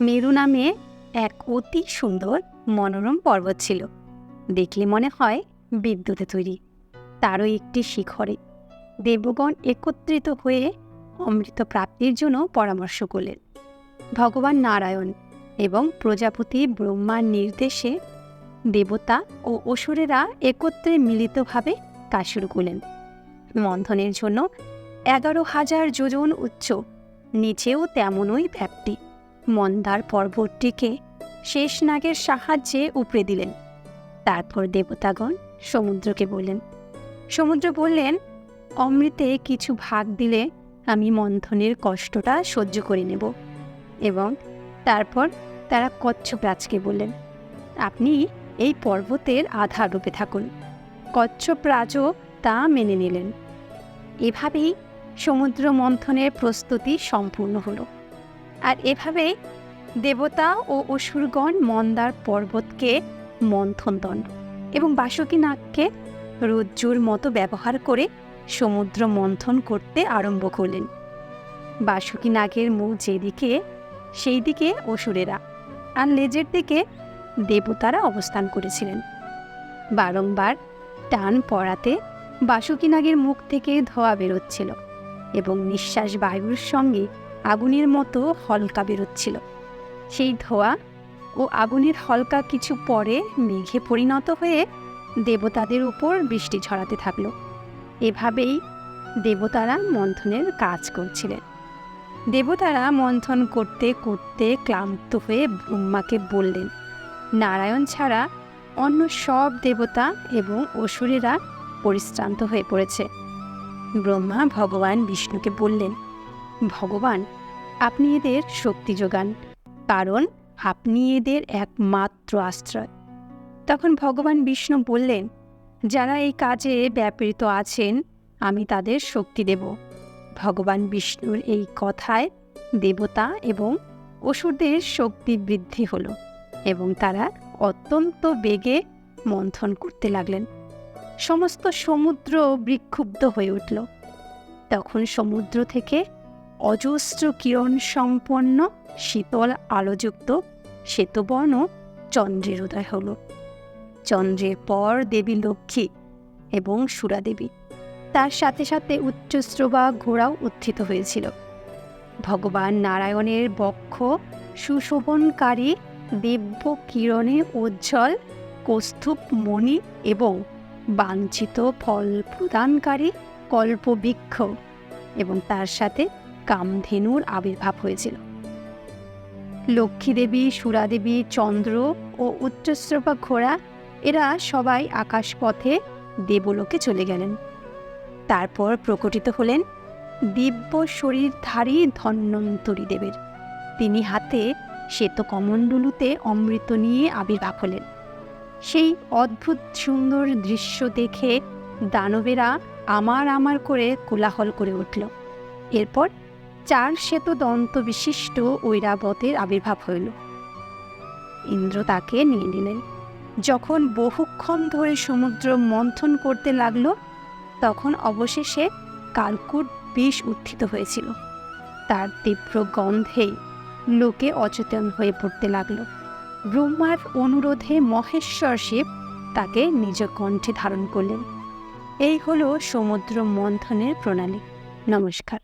মেরু নামে এক অতি সুন্দর মনোরম পর্বত ছিল। দেখলে মনে হয় বিদ্যুতে তৈরি। তারও একটি শিখরে দেবগণ একত্রিত হয়ে অমৃত প্রাপ্তির জন্য পরামর্শ করলেন। ভগবান নারায়ণ এবং প্রজাপতি ব্রহ্মার নির্দেশে দেবতা ও অসুরেরা একত্রে মিলিতভাবে কাজ শুরু করলেন। মন্থনের জন্য এগারো হাজার যোজন উচ্চ, নিচেও তেমনই ব্যাপ্তি। মন্দার পর্বতটিকে শেষ নাগের সাহায্যে উপড়ে দিলেন। তারপর দেবতাগণ সমুদ্রকে বললেন, সমুদ্র বললেন, অমৃতে কিছু ভাগ দিলে আমি মন্থনের কষ্টটা সহ্য করে নেব। এবং তারপর তারা কচ্ছপরাজকে বললেন, আপনি এই পর্বতের আধার রূপে থাকুন। কচ্ছপরাজও তা মেনে নিলেন। এভাবেই সমুদ্র মন্থনের প্রস্তুতি সম্পূর্ণ হলো। আর এভাবেই দেবতা ও অসুরগণ মন্দার পর্বতকে মন্থন দণ্ড এবং বাসুকী নাগকে রজ্জুর মতো ব্যবহার করে সমুদ্র মন্থন করতে আরম্ভ করলেন। বাসুকী নাগের মুখ যেদিকে সেই দিকে অসুরেরা আর লেজের দিকে দেবতারা অবস্থান করেছিলেন। বারংবার টান পড়াতে বাসুকী নাগের মুখ থেকে ধোয়া বেরোচ্ছিল এবং নিঃশ্বাস বায়ুর সঙ্গে আগুনের মতো হলকা বেরোচ্ছিল। সেই ধোয়া ও আগুনের হলকা কিছু পরে মেঘে পরিণত হয়ে দেবতাদের উপর বৃষ্টি ঝরাতে থাকল। এভাবেই দেবতারা মন্থনের কাজ করছিলেন। দেবতারা মন্থন করতে করতে ক্লান্ত হয়ে ব্রহ্মাকে বললেন, নারায়ণ ছাড়া অন্য সব দেবতা এবং অসুরেরা পরিশ্রান্ত হয়ে পড়েছে। ব্রহ্মা ভগবান বিষ্ণুকে বললেন ভগবান, আপনি এদের শক্তি যোগান, কারণ আপনি এদের একমাত্র আশ্রয়। তখন ভগবান বিষ্ণু বললেন, যারা এই কাজে ব্যাপৃত আছেন, আমি তাদের শক্তি দেব। ভগবান বিষ্ণুর এই কথায় দেবতা এবং অসুরদের শক্তি বৃদ্ধি হল এবং তারা অত্যন্ত বেগে মন্থন করতে লাগলেন। সমস্ত সমুদ্র বিক্ষুব্ধ হয়ে উঠল। তখন সমুদ্র থেকে অজস্র কিরণ সম্পন্ন শীতল আলোযুক্ত শ্বেতবর্ণ চন্দ্রের উদয় হল। চন্দ্রের পর দেবী লক্ষ্মী এবং সুরাদেবী। তার সাথে সাথে উচ্চশ্রবা ঘোড়াও উত্থিত হয়েছিল। ভগবান নারায়ণের বক্ষ সুশোভনকারী দিব্য কিরণে উজ্জ্বল কৌস্তুভ মণি এবং বাঞ্ছিত ফল প্রদানকারী কল্পবৃক্ষ এবং তার সাথে কামধেনুর আবির্ভাব হয়েছিল। লক্ষ্মীদেবী, সুরাদেবী, চন্দ্র ও উচ্চশ্রবা ঘোড়া, এরা সবাই আকাশপথে দেবলোকে চলে গেলেন। তারপর প্রকটিত হলেন দিব্য শরীরধারী ধন্বন্তরী দেবের। তিনি হাতে শ্বেতকমণ্ডলুতে অমৃত নিয়ে আবির্ভাব হলেন। সেই অদ্ভুত সুন্দর দৃশ্য দেখে দানবেরা আমার আমার করে কোলাহল করে উঠল। এরপর চার শ্বেত দন্ত বিশিষ্ট ঐরাবতের আবির্ভাব হইল। ইন্দ্র তাকে নিয়ে নিলেন। যখন বহুক্ষণ ধরে সমুদ্র মন্থন করতে লাগল, তখন অবশেষে কালকুট বিষ উত্থিত হয়েছিল। তার তীব্র গন্ধেই লোকে অচেতন হয়ে পড়তে লাগল। ব্রহ্মার অনুরোধে মহেশ্বর শিব তাকে নিজ কণ্ঠে ধারণ করলেন। এই হলো সমুদ্র মন্থনের প্রণালী। নমস্কার।